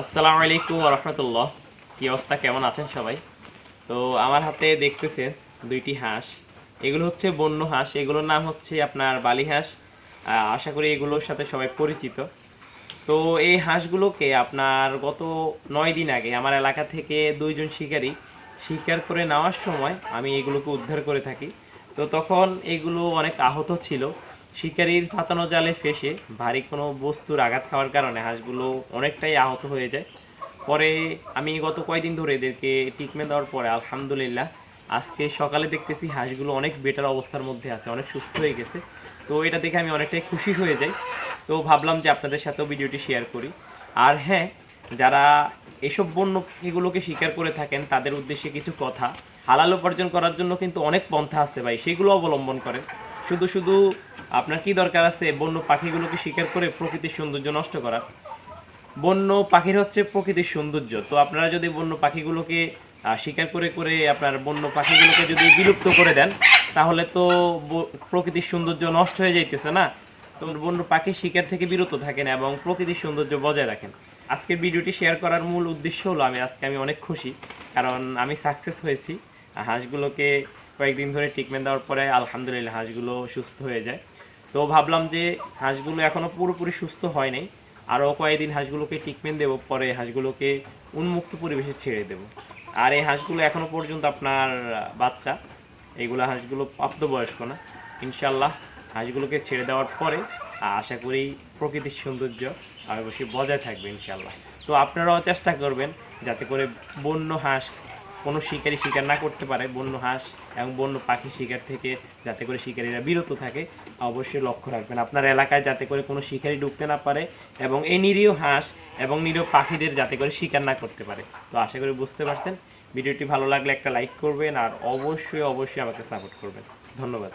আসসালামু আলাইকুম রহমতুল্লাহ। কি অবস্থা? কেমন আছেন সবাই? তো আমার হাতে দেখতেছেন দুইটি হাঁস। এগুলো হচ্ছে বন্য হাঁস। এগুলোর নাম হচ্ছে আপনার বালি হাঁস। আশা করি এগুলোর সাথে সবাই পরিচিত। তো এই হাঁসগুলোকে আপনার গত নয় দিন আগে আমার এলাকা থেকে দুইজন শিকারী শিকার করে নেওয়ার সময় আমি এগুলোকে উদ্ধার করে থাকি। তো তখন এগুলো অনেক আহত ছিল। শিকারীর ফাতানো জালে ফেসে ভারী কোনো বস্তুর আঘাত খাওয়ার কারণে হাঁসগুলো অনেকটাই আহত হয়ে যায়। পরে আমি গত কয়দিন ধরে এদেরকে ট্রিটমেন্ট দেওয়ার পরে আলহামদুলিল্লাহ আজকে সকালে দেখতেছি হাঁসগুলো অনেক বেটার অবস্থার মধ্যে আছে, অনেক সুস্থ হয়ে গেছে। তো এটা দেখে আমি অনেকটাই খুশি হয়ে যাই। তো ভাবলাম যে আপনাদের সাথেও ভিডিওটি শেয়ার করি। আর হ্যাঁ যারা এসব বন্য এগুলোকে শিকার করে থাকেন, তাদের উদ্দেশ্যে কিছু কথা। হালাল উপার্জন করার জন্য কিন্তু অনেক পন্থা আসতে ভাই, সেগুলো অবলম্বন করেন। শুধু শুধু আপনার কি দরকার আছে? বন্য পাখিগুলোকে শিকার করে প্রকৃতির সৌন্দর্য নষ্ট করা। বন্য পাখির হচ্ছে প্রকৃতির সৌন্দর্য। তো আপনারা যদি বন্য পাখিগুলোকে শিকার করে করে আপনার বন্য পাখিগুলোকে যদি বিলুপ্ত করে দেন, তাহলে তো প্রকৃতির সৌন্দর্য নষ্ট হয়ে যাইতেছে না? তো বন্য পাখি শিকার থেকে বিরত থাকেন এবং প্রকৃতির সৌন্দর্য বজায় রাখেন। আজকের ভিডিওটি শেয়ার করার মূল উদ্দেশ্য হলো, আমি, আজকে আমি অনেক খুশি। কারণ আমি সাকসেস হয়েছি। হাঁসগুলোকে কয়েকদিন ধরে ট্রিটমেন্ট দেওয়ার পরে আলহামদুলিল্লাহ হাঁসগুলো সুস্থ হয়ে যায়। তো ভাবলাম যে হাঁসগুলো এখনও পুরোপুরি সুস্থ হয় নাই। আরও কয়েকদিন হাঁসগুলোকে ট্রিটমেন্ট দেবো, পরে হাঁসগুলোকে উন্মুক্ত পরিবেশে ছেড়ে দেবো। আর এই হাঁসগুলো এখনও পর্যন্ত আপনার বাচ্চা এইগুলো হাঁসগুলো প্রাপ্তবয়স্ক না। ইনশাল্লাহ হাঁসগুলোকে ছেড়ে দেওয়ার পরে আশা করি প্রকৃতির সৌন্দর্য অবশ্যই বজায় থাকবে ইনশাল্লাহ তো আপনারাও চেষ্টা করবেন যাতে করে বন্য হাঁস কোনো শিকারি শিকার না করতে পারে, বন্য হাঁস এবং বন্য পাখি শিকার থেকে যাতে করে শিকারীরা বিরত থাকে, অবশ্যই লক্ষ্য রাখবেন। আপনার এলাকায় যাতে করে কোনো শিকারি ঢুকতে না পারে এবং এই নিরীহ হাঁস এবং নিরীহ পাখিদের যাতে করে শিকার না করতে পারে। তো আশা করি বুঝতে পারছেন। ভিডিওটি ভালো লাগলে একটা লাইক করবেন আর অবশ্যই অবশ্যই আমাকে সাপোর্ট করবেন। ধন্যবাদ।